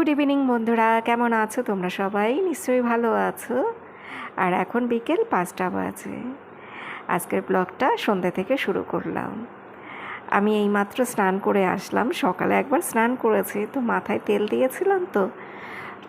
Good evening বন্ধুরা, কেমন আছো তোমরা সবাই? নিশ্চয়ই ভালো আছো। আর এখন বিকেল পাঁচটা বাজে। আজকের ব্লগটা সন্ধ্যে থেকে শুরু করলাম। আমি এইমাত্র স্নান করে আসলাম। সকালে একবার স্নান করেছি, তো মাথায় তেল দিয়েছিলাম তো।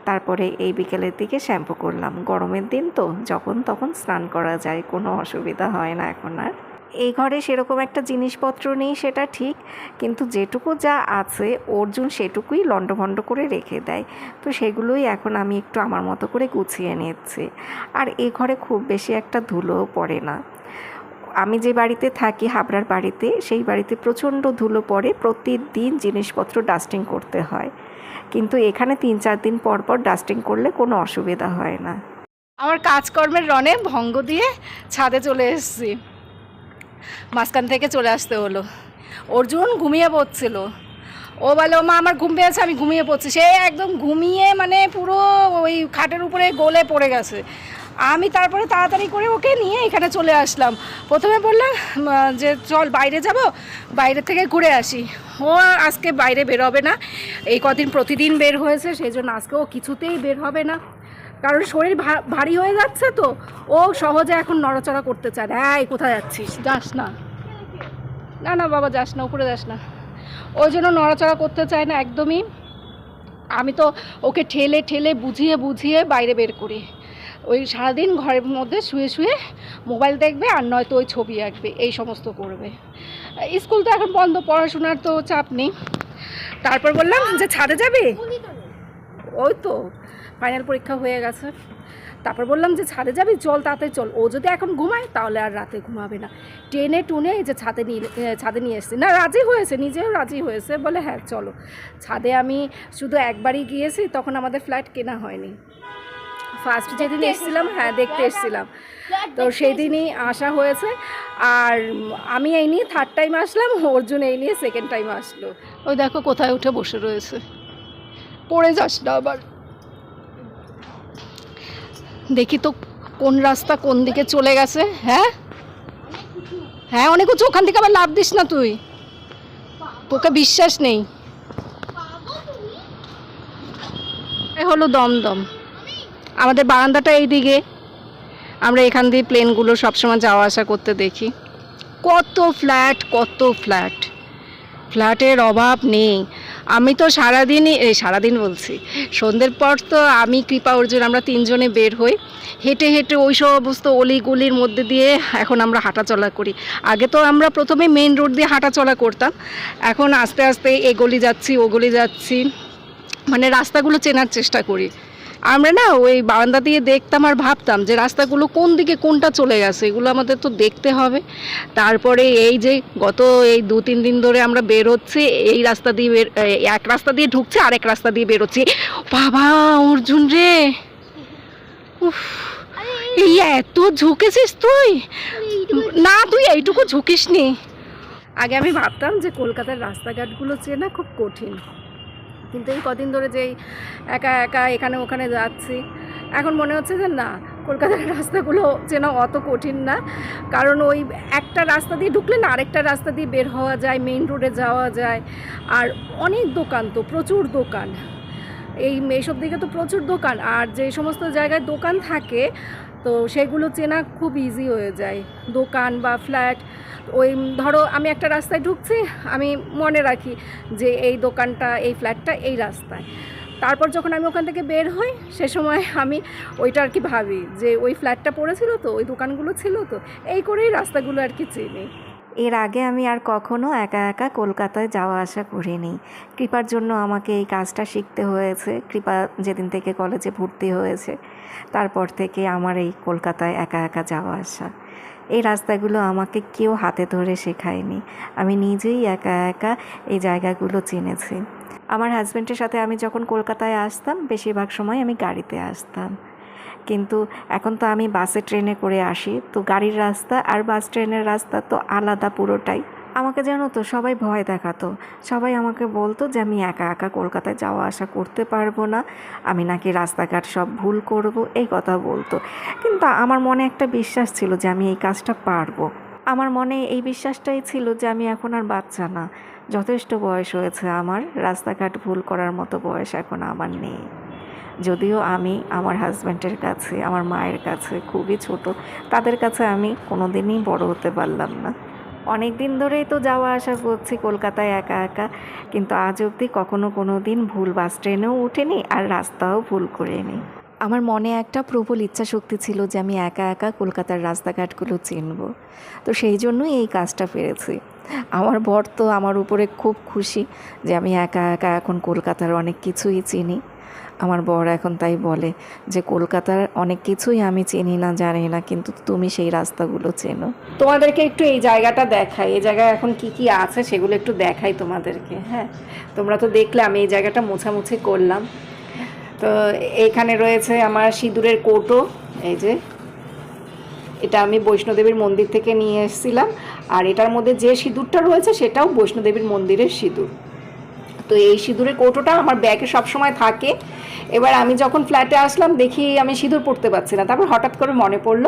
তারপরে এই বিকেলের দিকে শ্যাম্পু করলাম। গরমের দিন তো, যখন তখন স্নান করা যায়, কোনো অসুবিধা হয় না এখন আর। এই ঘরে সেরকম একটা জিনিসপত্র নেই, সেটা ঠিক। কিন্তু যেটুকু যা আছে, অর্জুন সেটুকুই লণ্ডভণ্ড করে রেখে দেয়। তো সেগুলোই এখন আমি একটু আমার মতো করে গুছিয়ে নিচ্ছি। আর এ ঘরে খুব বেশি একটা ধুলোও পড়ে না। আমি যে বাড়িতে থাকি, হাবড়ার বাড়িতে, সেই বাড়িতে প্রচণ্ড ধুলো পড়ে। প্রতিদিন জিনিসপত্র ডাস্টিং করতে হয়। কিন্তু এখানে তিন চার দিন পর পর ডাস্টিং করলে কোনো অসুবিধা হয় না। আমার কাজকর্মের রনে ভঙ্গ দিয়ে ছাদে চলে এসেছি। মাঝখান থেকে চলে আসতে হলো। অর্জুন ঘুমিয়ে পড়ছিল। ও বলে ও মা আমার ঘুম পেয়েছে, আমি ঘুমিয়ে পড়ছি। সে একদম ঘুমিয়ে মানে পুরো ওই খাটের উপরে গোলে পড়ে গেছে। আমি তারপরে তাড়াতাড়ি করে ওকে নিয়ে এখানে চলে আসলাম। প্রথমে বললাম যে চল, বাইরে যাব, বাইরে থেকে ঘুরে আসি। ও আজকে বাইরে বের হবে না। এই কদিন প্রতিদিন বের হয়েছে, সেই জন্য আজকে ও কিছুতেই বের হবে না। কারণ শরীর ভা- ভারী হয়ে যাচ্ছে তো। ও সহজে এখন নড়াচড়া করতে চায় হ্যাঁ এই কোথায় যাচ্ছিস? যাস না। না না বাবা যাস না উপরে যাস না। ওই জন্য নড়াচড়া করতে চায় না একদমই। আমি তো ওকে ঠেলে ঠেলে বুঝিয়ে বুঝিয়ে বাইরে বের করি। ওই সারাদিন ঘরের মধ্যে শুয়ে শুয়ে মোবাইল দেখবে আর নয়তো ওই ছবি আঁকবে। এই সমস্ত করবে। স্কুল তো এখন বন্ধ পড়াশোনার তো চাপ নেই। তারপর বললাম যে ছাদে যাবে? ওই তো। ফাইনাল পরীক্ষা হয়ে গেছে। তারপর বললাম যে ছাদে যাবি? চল তাতে চল। ও যদি এখন ঘুমায় তাহলে আর রাতে ঘুমাবে না। টেনে টুনে এই যে ছাদে নিয়ে ছাদে নিয়ে এসেছি। না রাজি হয়েছে নিজেও রাজি হয়েছে। বলে হ্যাঁ চলো। ছাদে আমি শুধু একবারই গিয়েছি তখন আমাদের ফ্ল্যাট কেনা হয়নি। ফার্স্ট যেদিন এসেছিলাম। হ্যাঁ দেখতে এসেছিলাম। তো সেই দিনই আসা হয়েছে। আর আমি এই নিয়ে থার্ড টাইম আসলাম অর্জুন এই নিয়ে সেকেন্ড টাইম আসলো। ওই দেখো কোথায় উঠে বসে রয়েছে। পড়ে যাস না আবার। দেখি তো কোন রাস্তা কোন দিকে চলে গেছে হ্যাঁ? হ্যাঁ অনেক উঁচু, ওখান থেকে আবার লাভ দিস না তুই। তোকে বিশ্বাস নেই। হলো দমদম। আমাদের বারান্দাটা এইদিকে। আমরা এখান দিয়ে প্লেনগুলো সবসময় যাওয়া আসা করতে দেখি। কত ফ্ল্যাট কত ফ্ল্যাট। ফ্ল্যাটের অভাব নেই। আমি তো সারাদিনই, এই সারাদিন বলছি, সন্ধ্যের পর তো আমি, কৃপা, অর্জুন, আমরা তিনজনে বের হই। হেঁটে হেঁটে ওই সমস্ত অলিগুলির মধ্যে দিয়ে এখন আমরা হাঁটাচলা করি। আগে তো আমরা প্রথমে মেন রোড দিয়ে হাঁটাচলা করতাম। এখন আস্তে আস্তে এ গলি যাচ্ছি, ওগলি গলি যাচ্ছি। মানে রাস্তাগুলো চেনার চেষ্টা করি। আমরা না ওই বারান্দা দিয়ে দেখতাম আর ভাবতাম যে রাস্তাগুলো কোন দিকে কোনটা চলে গেছে, এগুলো আমাদের তো দেখতে হবে। তারপরে এই যে গত এই দু তিন দিন ধরে আমরা বেরোচ্ছি, এই রাস্তা দিয়ে এক রাস্তা দিয়ে ঢুকছে, আরেক রাস্তা দিয়ে বেরোচ্ছি। বাবা, অর্জুন রে! উফ, এই এত ঝুঁকেছিস তুই? না, তুই এইটুকু ঝুঁকিস নি আগে আমি ভাবতাম যে কলকাতার রাস্তাঘাটগুলো চেনা খুব কঠিন। কিন্তু এই কদিন ধরে যেই একা একা এখানে ওখানে যাচ্ছি, এখন মনে হচ্ছে যে না, কলকাতার রাস্তাগুলো চেনা অত কঠিন না। কারণ ওই একটা রাস্তা দিয়ে ঢুকলে না আরেকটা রাস্তা দিয়ে বের হওয়া যায়, মেইন রোডে যাওয়া যায়। আর অনেক দোকান তো, প্রচুর দোকান। এই এইসব দিকে তো প্রচুর দোকান। আর যে সমস্ত জায়গায় দোকান থাকে তো সেগুলো চেনা খুব ইজি হয়ে যায়। দোকান বা ফ্ল্যাট ওই ধরো আমি একটা রাস্তায় ঢুকছি, আমি মনে রাখি যে এই দোকানটা, এই ফ্ল্যাটটা এই রাস্তায়। তারপর যখন আমি ওখান থেকে বের হই, সে সময় আমি ওইটা আর কি ভাবি যে ওই ফ্ল্যাটটা পড়েছিল তো, ওই দোকানগুলো ছিল তো, এই করেই রাস্তাগুলো আর কি চিনি। এর আগে আমি আর কখনো একা একা কলকাতায় যাওয়া আসা করিনি। কৃপার জন্য আমাকে এই কাজটা শিখতে হয়েছে। কৃপা যেদিন থেকে কলেজে ভর্তি হয়েছে, তারপর থেকে আমার এই কলকাতায় একা একা যাওয়া আসা। এই রাস্তাগুলো আমাকে কেউ হাতে ধরে শেখায়নি। আমি নিজেই একা একা এই জায়গাগুলো চিনেছি। আমার হাজব্যান্ডের সাথে আমি যখন কলকাতায় আসতাম, বেশিরভাগ সময় আমি গাড়িতে আসতাম। কিন্তু এখন তো আমি বাসে, ট্রেনে করে আসি। তো গাড়ির রাস্তা আর বাস ট্রেনের রাস্তা তো আলাদা পুরোটাই। আমাকে জানো তো সবাই ভয় দেখাতো। সবাই আমাকে বলতো যে আমি একা একা কলকাতায় যাওয়া আসা করতে পারব না। আমি নাকি রাস্তাঘাট সব ভুল করব, এই কথা বলতো। কিন্তু আমার মনে একটা বিশ্বাস ছিল যে আমি এই কাজটা পারব। আমার মনে এই বিশ্বাসটাই ছিল যে আমি এখন আর বাচ্চা না। যথেষ্ট বয়স হয়েছে আমার। রাস্তাঘাট ভুল করার মতো বয়স এখন আমার নেই। যদিও আমি আমার হাজব্যান্ডের কাছে, আমার মায়ের কাছে খুবই ছোট, তাদের কাছে আমি কোনো দিনই বড় হতে পারলাম না। অনেক দিন ধরেই তো যাওয়া আসা করছি, কলকাতায় একা একা, কিন্তু আজ অবধি কখনো কোনো দিন ভুল বাস ট্রেনেও উঠিনি আর রাস্তাও ভুল করিনি। আমার মনে একটা প্রবল ইচ্ছা শক্তি ছিল যে আমি একা একা কলকাতার রাস্তাঘাটগুলো চিনব। তো সেই জন্যই এই কাজটা পেরেছি। আমার বর তো আমার উপরে খুব খুশি যে আমি একা একা এখন কলকাতার অনেক কিছুই চিনি। আমার বর এখন তাই বলে যে, কলকাতার অনেক কিছুই আমি চিনি না, জানি না, কিন্তু তুমি সেই রাস্তাগুলো চেনো। তোমাদেরকে একটু এই জায়গাটা দেখাই। এই জায়গায় এখন কি কি আছে সেগুলো একটু দেখাই তোমাদেরকে হ্যাঁ? তোমরা তো দেখলে আমি এই জায়গাটা মোছামুছি করলাম। তো এইখানে রয়েছে আমার সিঁদুরের কৌটো, এই যে। এটা আমি বৈষ্ণোদেবীর মন্দির থেকে নিয়ে এসেছিলাম। আর এটার মধ্যে যে সিঁদুরটা রয়েছে সেটাও বৈষ্ণোদেবীর মন্দিরের সিঁদুর। তো এই সিঁদুরের কৌটোটা আমার ব্যাগে সবসময় থাকে। এবার আমি যখন ফ্ল্যাটে আসলাম, দেখি আমি সিঁদুর পড়তে পারছি না। তারপর হঠাৎ করে মনে পড়ল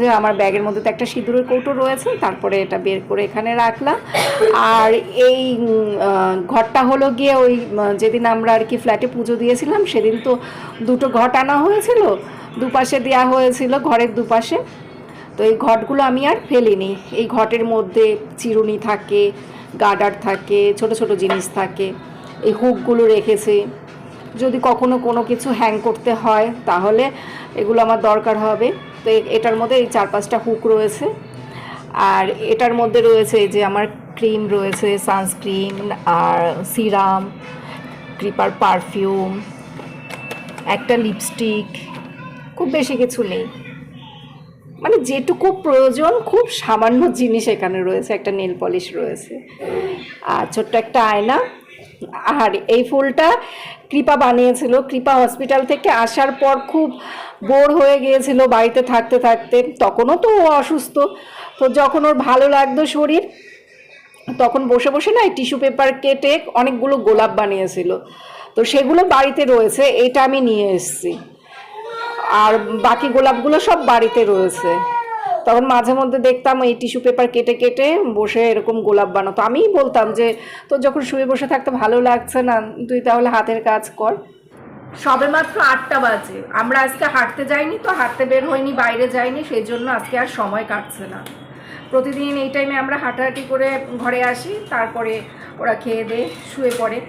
যে আমার ব্যাগের মধ্যে তো একটা সিঁদুরের কৌটো রয়েছে, তারপরে এটা বের করে এখানে রাখলাম। আর এই ঘরটা হলো গিয়ে ওই যেদিন আমরা আর কি ফ্ল্যাটে পুজো দিয়েছিলাম, সেদিন তো দুটো ঘট আনা হয়েছিল, দুপাশে দেওয়া হয়েছিল ঘরের দুপাশে। তো এই ঘটগুলো আমি আর ফেলিনি। এই ঘটের মধ্যে চিরুনি থাকে গার্ডার থাকে, ছোট ছোট জিনিস থাকে, এই হুকগুলো রেখেছি। যদি কখনো কোনো কিছু হ্যাং করতে হয়, তাহলে এগুলো আমার দরকার হবে। তো এটার মধ্যে এই চার পাঁচটা হুক রয়েছে। আর এটার মধ্যে রয়েছে যে আমার ক্রিম রয়েছে সানস্ক্রিন আর সিরাম ক্রিপার পারফিউম একটা লিপস্টিক খুব বেশি কিছু নেই। মানে যেটুকু প্রয়োজন, খুব সামান্য জিনিস এখানে রয়েছে, একটা নেল পলিশ রয়েছে। আর ছোট্ট একটা আয়না আর এই ফুলটা কৃপা বানিয়েছিল, কৃপা হসপিটাল থেকে আসার পর খুব বোর হয়ে গিয়েছিল বাড়িতে থাকতে থাকতে। তখনও তো ও অসুস্থ। তো যখন ওর ভালো লাগতো শরীর, তখন বসে বসে না টিস্যু পেপার কেটে অনেকগুলো গোলাপ বানিয়েছিল। তো সেগুলো বাড়িতে রয়েছে, এটা আমি নিয়ে এসেছি। আর বাকি গোলাপগুলো সব বাড়িতে রয়েছে। তখন মাঝে মধ্যে দেখতাম এই টিস্যু পেপার কেটে কেটে বসে এরকম গোলাপ বানাতো। আমিই বলতাম যে, তোর যখন শুয়ে বসে থাকতে ভালো লাগছে না, তুই তাহলে হাতের কাজ কর। সবে মাত্র আটটা বাজে। আমরা আজকে হাঁটতে যাইনি তো, হাঁটতে বের হইনি, বাইরে যাইনি সেই জন্য আজকে আর সময় কাটছে না। প্রতিদিন এই টাইমে আমরা হাঁটাহাঁটি করে ঘরে আসি, তারপরে ওরা খেয়ে দিয়ে শুয়ে পড়ে।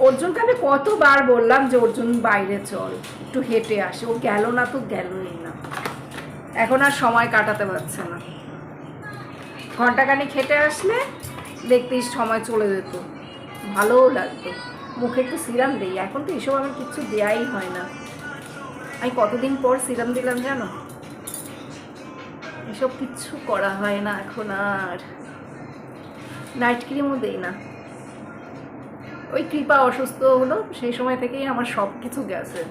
অর্জুনকে আমি কতবার বললাম যে, অর্জুন, বাইরে চল। একটু হেঁটে আসে। ও গেল না তো গেলই। এখন আর সময় কাটাতে পারছে না। ঘন্টাখানিক হেঁটে আসলে দেখতেই সময় চলে যেত। ভালোও লাগতো। মুখে একটু সিরাম দিই। এখন তো এসব আমার কিচ্ছু দেয়াই হয় না। আমি কতদিন পর সিরাম দিলাম জানো? এসব কিচ্ছু করা হয় না এখন আর। নাইট ক্রিমও দেই না। ওই কৃপা অসুস্থ হলো, সেই সময় থেকেই আমার সব কিছু গেছে।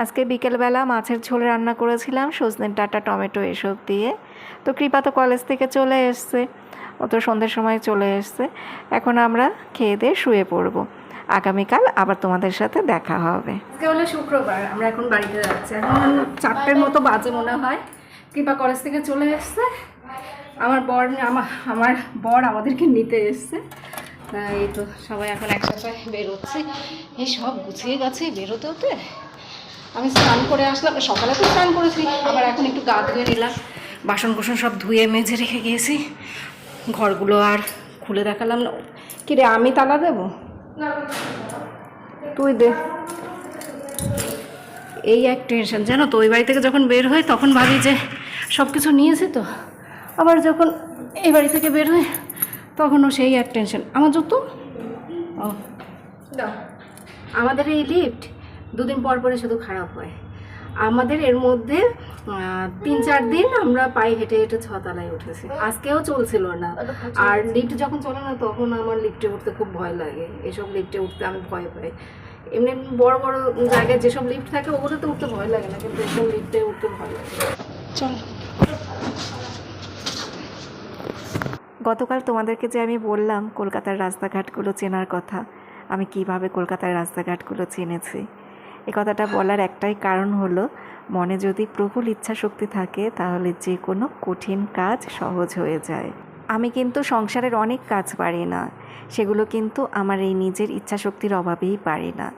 আজকে বিকেলবেলা মাছের ঝোল রান্না করেছিলাম, সজনে ডাঁটা, টমেটো এসব দিয়ে। তো কৃপা তো কলেজ থেকে চলে এসছে, ও তো সন্ধ্যের সময় চলে এসছে। এখন আমরা খেয়ে দিয়ে শুয়ে পড়ব। আগামীকাল আবার তোমাদের সাথে দেখা হবে। আজকে হলো শুক্রবার, আমরা এখন বাড়িতে যাচ্ছি। এখন চারটের মতো বাজে মনে হয়। কৃপা কলেজ থেকে চলে এসছে। আমার বর আমার আমার বর আমাদেরকে নিতে এসছে। এই তো সবাই এখন একসাথে বেরোচ্ছে। এই সব গুছিয়ে গেছে বেরোতে হতে? আমি স্নান করে আসলাম। সকালে তো স্নান করেছি আবার এখন একটু গা ধুয়ে নিলাম। বাসন কোসন সব ধুয়ে মেজে রেখে গিয়েছি। ঘরগুলো আর খুলে দেখালাম। না কি রে আমি তালা দেবো? তুই দে। এই এক টেনশন। জানো তো ওই বাড়ি থেকে যখন বের হই তখন ভাবি যে সব কিছু নিয়েছে তো। আবার যখন এই বাড়ি থেকে বের হই তখনও সেই এক টেনশন। আমার জুতো? ও। আমাদের এই লিফট দুদিন পর পরে শুধু খারাপ হয়। আমাদের এর মধ্যে তিন চার দিন আমরা পায়ে হেঁটে হেঁটে ছতলায় উঠেছি। আজকেও চলছিল না। আর লিফট যখন চলে না তখন আমার লিফটে উঠতে খুব ভয় লাগে। এসব লিফটে উঠতে আমি ভয় পাই। এমনি বড় বড় জায়গায় যেসব লিফট থাকে ওগুলো তো উঠতে ভয় লাগে না কিন্তু এসব লিফটে উঠতে ভয় লাগে। চল। গতকাল তোমাদেরকে যে আমি বললাম কলকাতার রাস্তাঘাটগুলো চেনার কথা আমি কীভাবে কলকাতার রাস্তাঘাটগুলো চিনেছি? এ কথাটা বলার একটাই কারণ হলো, মনে যদি প্রবল ইচ্ছা শক্তি থাকে, তাহলে যে কোনো কঠিন কাজ সহজ হয়ে যায়। আমি কিন্তু সংসারের অনেক কাজ পারি না। সেগুলো কিন্তু আমার এই নিজের ইচ্ছাশক্তির অভাবেই পারি না।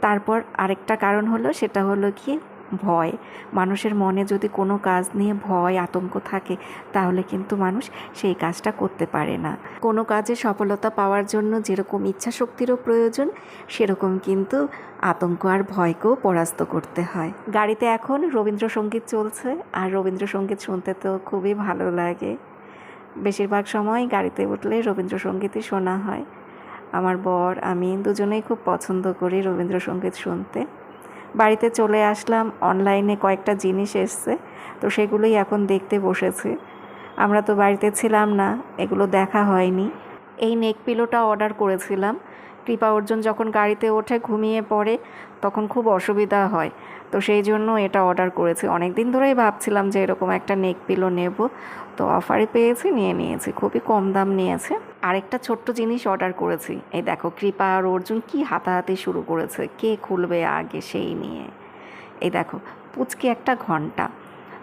তারপর আরেকটা কারণ হলো, সেটা হলো কি ভয়। মানুষের মনে যদি কোনো কাজ নিয়ে ভয়, আতঙ্ক থাকে, তাহলে কিন্তু মানুষ সেই কাজটা করতে পারে না। কোনো কাজে সফলতা পাওয়ার জন্য যেরকম ইচ্ছা শক্তিরও প্রয়োজন, সেরকম কিন্তু আতঙ্ক আর ভয়কেও পরাস্ত করতে হয়। গাড়িতে এখন রবীন্দ্রসঙ্গীত চলছে, আর রবীন্দ্রসঙ্গীত শুনতে তো খুবই ভালো লাগে। বেশিরভাগ সময় গাড়িতে উঠলে রবীন্দ্রসঙ্গীতই শোনা হয়। আমার বর, আমি দুজনেই খুব পছন্দ করি রবীন্দ্রসঙ্গীত শুনতে। বাড়িতে চলে আসলাম অনলাইনে কয়েকটা জিনিস এসছে, তো সেগুলোই এখন দেখতে বসেছি। আমরা তো বাড়িতে ছিলাম না, এগুলো দেখা হয়নি। এই নেক পিলোটা অর্ডার করেছিলাম। কৃপা অর্জুন যখন গাড়িতে ওঠে, ঘুমিয়ে পড়ে, তখন খুব অসুবিধা হয়। তো সেই জন্য এটা অর্ডার করেছি। অনেক দিন ধরেই ভাবছিলাম যে এরকম একটা নেক পিলো নেব। তো অফারে পেয়েছি, নিয়ে নিয়েছি। খুবই কম দাম নিয়েছে। আরেকটা ছোট্ট জিনিস অর্ডার করেছি। এই দেখো কৃপা আর অর্জুন কি হাতাহাতি শুরু করেছে। কে খুলবে আগে সেই নিয়ে এই দেখো পুচকি একটা ঘণ্টা।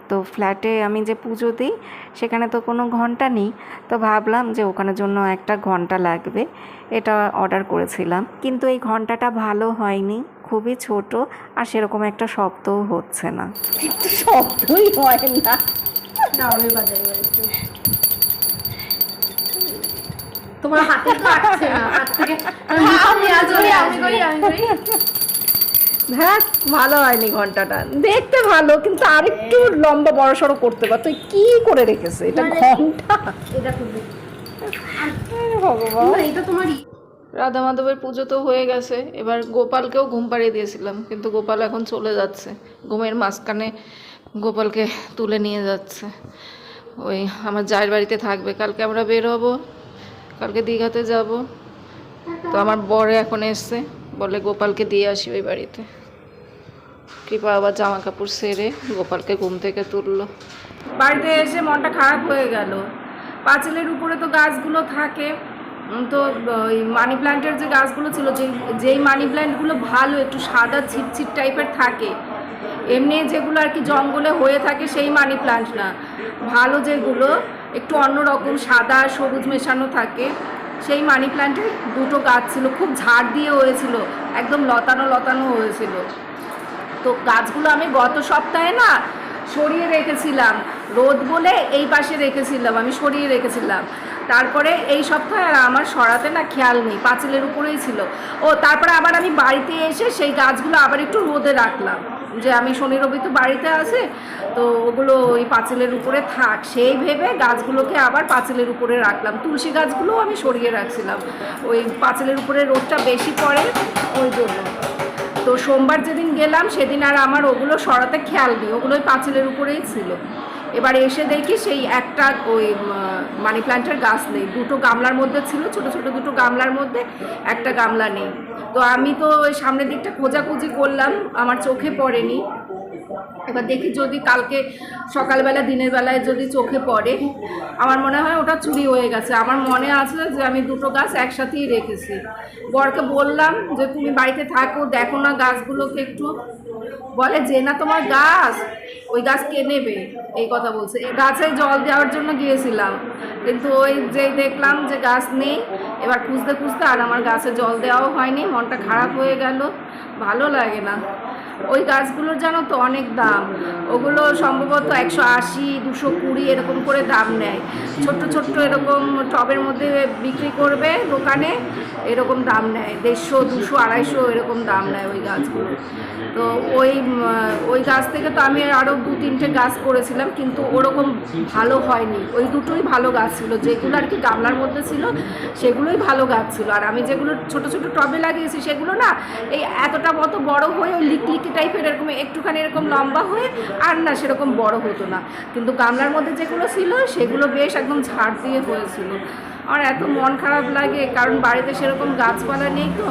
তো ফ্ল্যাটে আমি যে পুজো দিই সেখানে তো কোনো ঘণ্টা নেই। তো ভাবলাম যে ওখানের জন্য একটা ঘণ্টা লাগবে। এটা অর্ডার করেছিলাম। কিন্তু এই ঘন্টাটা ভালো হয়নি। খুবই ছোট আর সেরকম একটা শব্দও হচ্ছে না। শব্দই হয় না। তোমার হাতে তো না হাত থেকে আমি করি আমি করি হ্যাঁ ভালো হয়নি ঘন্টাটা। দেখতে ভালো কিন্তু আরেকটু লম্বা বড় সড়ো করতে পারতো কি করে রেখেছে এটা ঘণ্টা? এটা তোমারই। রাধা মাধবের পুজো তো হয়ে গেছে। এবার গোপালকেও ঘুম পাড়িয়ে দিয়েছিলাম কিন্তু গোপাল এখন চলে যাচ্ছে। ঘুমের মাঝখানে গোপালকে তুলে নিয়ে যাচ্ছে। ওই আমার জায়ের বাড়িতে থাকবে। কালকে আমরা বের হব কালকে দীঘাতে যাব। তো আমার বরে এখন এসছে, বলে গোপালকে দিয়ে আসি ওই বাড়িতে। কৃপা আবার জামা কাপড় সেরে গোপালকে ঘুম থেকে তুললো। বাড়িতে এসে মনটা খারাপ হয়ে গেল। পাঁচিলের উপরে তো গাছগুলো থাকে তো, ওই মানি প্ল্যান্টের যে গাছগুলো ছিল, যে, যেই মানি প্ল্যান্টগুলো ভালো, একটু সাদা ছিটছিট টাইপের থাকে, এমনি যেগুলো আর কি জঙ্গলে হয়ে থাকে, সেই মানি প্ল্যান্ট না। ভালো যেগুলো একটু অন্যরকম সাদা সবুজ মেশানো থাকে। সেই মানি প্ল্যান্টে দুটো গাছ ছিল, খুব ঝাড় দিয়ে হয়েছিল, একদম লতানো লতানো হয়েছিল। তো গাছগুলো আমি গত সপ্তাহে না সরিয়ে রেখেছিলাম, রোদ বলে এই পাশে রেখেছিলাম, আমি সরিয়ে রেখেছিলাম। তারপরে এই সপ্তাহে আর আমার সরাতে না খেয়াল নেই, পাঁচিলের উপরেই ছিল। ও, তারপরে আবার আমি বাড়িতে এসে সেই গাছগুলো আবার একটু রোদে রাখলাম। যে আমি শনি রবি তো বাড়িতে আছে, তো ওগুলো ওই পাঁচিলের উপরে থাক। সেই ভেবে গাছগুলোকে আবার পাঁচিলের উপরে রাখলাম। তুলসী গাছগুলোও আমি সরিয়ে রাখছিলাম। ওই পাঁচিলের উপরে রোদটা বেশি পড়ে ওই জন্য। তো সোমবার যেদিন গেলাম, সেদিন আর আমার ওগুলো সরাতে খেয়াল নেই। ওগুলো পাঁচিলের উপরেই ছিল। এবার এসে দেখি সেই একটা ওই মানি প্ল্যান্টের গাছ নেই। দুটো গামলার মধ্যে ছিল, ছোট ছোট দুটো গামলার মধ্যে একটা গামলা নেই। তো আমি তো ওই সামনের দিকটা খোঁজাখুঁজি করলাম, আমার চোখে পড়েনি। এবার দেখি যদি কালকে সকালবেলা, দিনের বেলায় যদি চোখে পড়ে, আমার মনে হয় ওটা চুরি হয়ে গেছে। আমার মনে আছে যে আমি দুটো গাছ একসাথেই রেখেছি। বরকে বললাম যে, তুমি বাড়িতে থাকো, দেখো না গাছগুলোকে একটু বলে যে না তোমার গাছ। ওই গাছ কে নেবে? এই কথা বলছে। এই গাছে জল দেওয়ার জন্য গিয়েছিলাম। কিন্তু ওই যে দেখলাম যে গাছ নেই, এবার খুঁজতে খুঁজতে আর আমার গাছে জল দেওয়াও হয়নি, মনটা খারাপ হয়ে গেল। ভালো লাগে না। ওই গাছগুলোর জানো তো অনেক দাম। ওগুলো সম্ভবত একশো আশি, দুশো কুড়ি এরকম করে দাম নেয়। ছোট্ট ছোট্ট এরকম টবের মধ্যে বিক্রি করবে দোকানে, এরকম দাম নেয়। দেড়শো, দুশো, আড়াইশো এরকম দাম নেয় ওই গাছগুলো। তো ওই ওই গাছ থেকে তো আমি আরও দু তিনটে গাছ করেছিলাম, কিন্তু ওরকম ভালো হয়নি। ওই দুটোই ভালো গাছ ছিল। যেগুলো আর কি গামলার মধ্যে ছিল, সেগুলোই ভালো গাছ ছিল। আর আমি যেগুলো ছোট ছোট টবে লাগিয়েছি, সেগুলো না এই এতটা মতো বড় হয়ে ওই লিকলিকি টাইপের এরকম একটুখানি এরকম লম্বা হয়ে আর না সেরকম বড় হতো না। কিন্তু গামলার মধ্যে যেগুলো ছিল, সেগুলো বেশ একদম ঝাড় দিয়ে হয়েছিল। আমার এত মন খারাপ লাগে, কারণ বাড়িতে সেরকম গাছপালা নেই তো।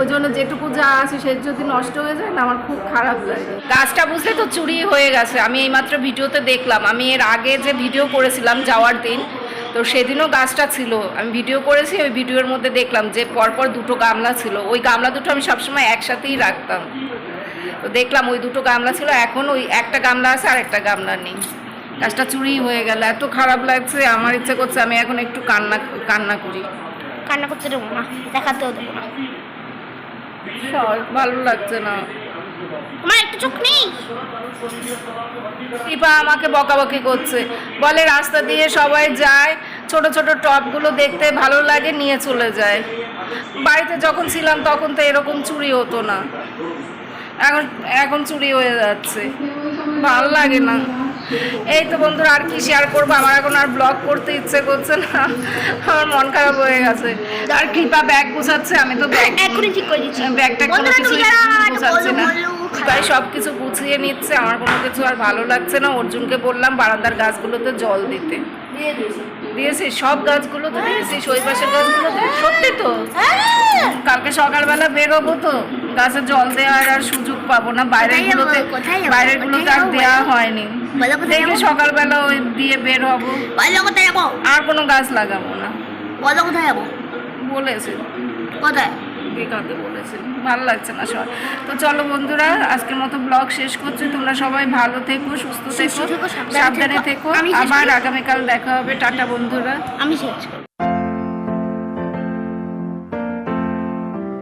ওই জন্য যেটুকু যা আছে সে যদি নষ্ট হয়ে যায় না, আমার খুব খারাপ লাগে। গাছটা বুঝলে তো চুরি হয়ে গেছে। আমি এইমাত্র ভিডিওতে দেখলাম। আমি এর আগে যে ভিডিও করেছিলাম যাওয়ার দিন তো সেদিনও গাছটা ছিল। আমি ভিডিও করেছি ওই ভিডিওর মধ্যে দেখলাম যে পরপর দুটো গামলা ছিল। ওই গামলা দুটো আমি সবসময় একসাথেই রাখতাম। তো দেখলাম ওই দুটো গামলা ছিল এখন ওই একটা গামলা আছে আর একটা গামলা নেই। গাছটা চুরি হয়ে গেল এত খারাপ লাগছে আমার ইচ্ছে করছে আমি এখন একটু কান্না কান্না করি। কান্না করতে দেবো না দেখাতেও দেবো না। ভালো লাগছে না। তোমার একটু চোখ নেই? কৃপা আমাকে বকাবকি করছে। বলে রাস্তা দিয়ে সবাই যায় ছোট ছোট টপগুলো দেখতে ভালো লাগে নিয়ে চলে যায়। বাড়িতে যখন ছিলাম তখন তো এরকম চুরি হতো না। এখন এখন চুরি হয়ে যাচ্ছে। ভালো লাগে না। এই তো বন্ধুরা আর কি শেয়ার করব? আমার এখন আর ব্লগ করতে ইচ্ছে করছে না। আমার মন খারাপ হয়ে গেছে। আর কৃপা ব্যাগ গুছাচ্ছে আমি তো ব্যাগ এখনই ঠিক করে দিচ্ছি। ব্যাগটা কোনো কিছুই তুমি না। তাই সব কিছু গুছিয়ে নিচ্ছে আমার কোনো কিছু আর ভালো লাগছে না। অর্জুনকে বললাম বারান্দার গাছগুলোতে জল দিতে। দিয়েছি। সব গাছগুলোতে দিয়েছিস ওই পাশের গাছগুলোতে। সত্যি তো? হ্যাঁ। কালকে সকালবেলা বেরোবো তো গাছে জল দেওয়ার আর সুযোগ পাবো না। বাইরের যাব? গুলোতে? বাইরের গুলোতে আর দেওয়া হয়নি। দেখি সকালবেলা ওই দিয়ে বের হব আর কোনো গাছ লাগাবো না। বলো কোথায় যাব? বলেছে। কোথায়? কাকে বলেছে ভালো লাগছে না সবাই। তো চলো বন্ধুরা আজকের মতো ব্লগ শেষ করছি। তোমরা সবাই ভালো থেকো সুস্থ থেকো সাবধানে থেকো। আবার আগামীকাল দেখা হবে। টাটা বন্ধুরা। আমি শেষ